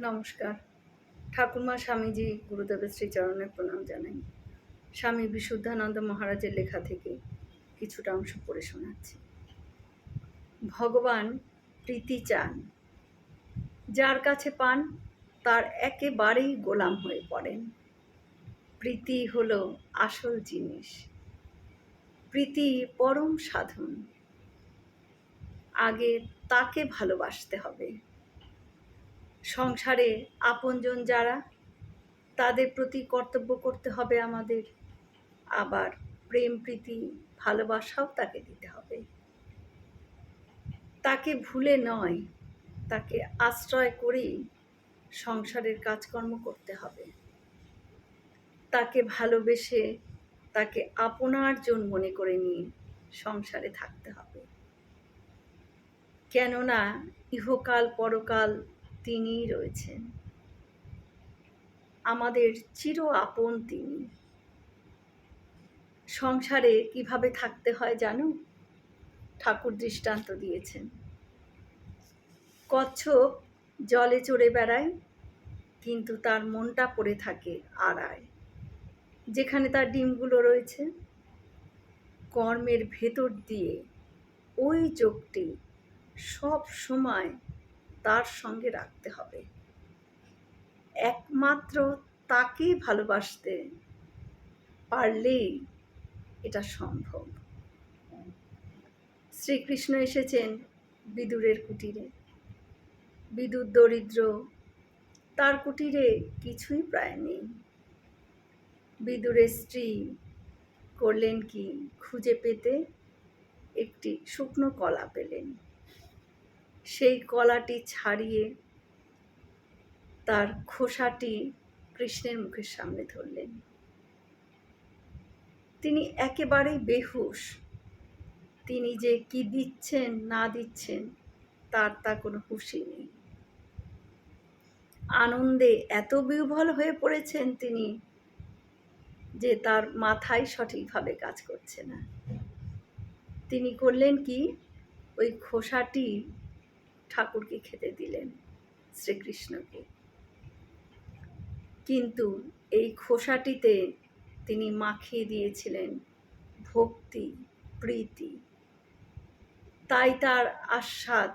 নমস্কার। ঠাকুরমা স্বামীজি গুরুদেবের শ্রীচরণে প্রণাম জানাই। স্বামী বিশুদ্ধানন্দ মহারাজের লেখা থেকে কিছুটা অংশ পড়ে শোনাচ্ছি। ভগবান প্রীতি চান। যার কাছে পান, তার একেবারেই গোলাম হয়ে পড়েন। প্রীতি হল আসল জিনিস। প্রীতি পরম সাধন। আগে তাকে ভালোবাসতে হবে। সংসারে আপনজন যারা, তাদের প্রতি কর্তব্য করতে হবে আমাদের। আবার প্রেম, প্রীতি, ভালোবাসাও তাকে দিতে হবে। তাকে ভুলে নয়, তাকে আশ্রয় করেই সংসারের কাজকর্ম করতে হবে। তাকে ভালোবেসে তাকে আপনার জন মনে করে নিয়ে সংসারে থাকতে হবে। কেননা ইহকাল পরকাল তিনিই রয়েছেন। আমাদের চির আপন তিনি। সংসারে কীভাবে থাকতে হয় জানো? ঠাকুর দৃষ্টান্ত দিয়েছেন। কচ্ছপ জলে চড়ে বেড়ায়, কিন্তু তার মনটা পড়ে থাকে আড়ায়। যেখানে তার ডিমগুলো রয়েছে, কর্মের ভেতর দিয়ে ওই যোগটি সব সময় তার সঙ্গে রাখতে হবে। একমাত্র তাকে ভালোবাসতে পারলেই এটা সম্ভব। শ্রীকৃষ্ণ এসেছেন বিদুরের কুটিরে। বিদুর দরিদ্র, তার কুটিরে কিছুই প্রায় নেই। বিদুরের স্ত্রী করলেন কি? খুঁজে পেতে একটি শুকনো কলা পেলেন। সেই কলাটি ছাড়িয়ে তার খোসাটি কৃষ্ণের মুখের সামনে ধরলেন। তিনি একেবারেই বেহুশ। তিনি যে কি দিচ্ছেন, না দিচ্ছেন, তার তা কোনো হুশই নেই। আনন্দে এত বিহ্বল হয়ে পড়েছেন তিনি যে তার মাথায় সঠিকভাবে কাজ করছে না। তিনি করলেন কি? ওই খোসাটি ঠাকুরকে খেতে দিলেন শ্রীকৃষ্ণকে। কিন্তু এই খোসাটিতে তিনি মাখিয়ে দিয়েছিলেন ভক্তি, প্রীতি। তাই তার আস্বাদ,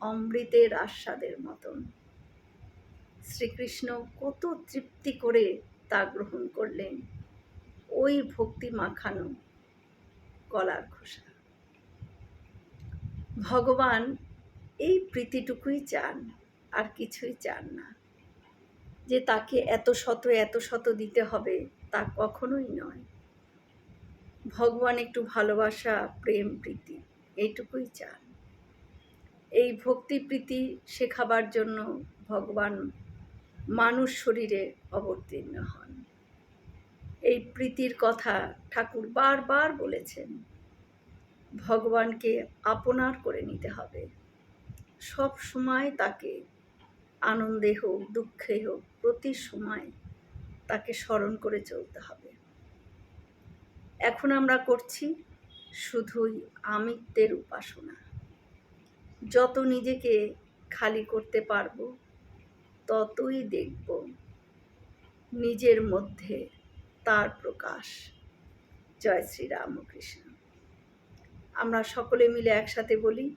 অমৃতের আস্বাদের মতন। শ্রীকৃষ্ণ কত তৃপ্তি করে তা গ্রহণ করলেন। ওই ভক্তি মাখানো কলার খোসা। ভগবান এই প্রীতিটুকুই চান, আর কিছুই চান না। যে তাকে এত শত এত শত দিতে হবে, তা কখনোই নয়। ভগবান একটু ভালোবাসা, প্রেম, প্রীতি, এইটুকুই চান। এই ভক্তি, প্রীতি শেখাবার জন্য ভগবান মানুষ শরীরে অবতীর্ণ হন। এই প্রীতির কথা ঠাকুর বারবার বলেছেন, ভগবানকে আপনার করে নিতে হবে। সব সময় তাকে আনন্দে হোক, দুঃখে হোক, প্রতি সময় তাকে স্মরণ করে চলতে হবে। এখন আমরা করছি শুধুই আমিত্বের উপাসনা। যত নিজেকে খালি করতে পারব, ততই দেখব নিজের মধ্যে তার প্রকাশ। জয় শ্রী রামকৃষ্ণ। আমরা সকলে মিলে একসাথে বলি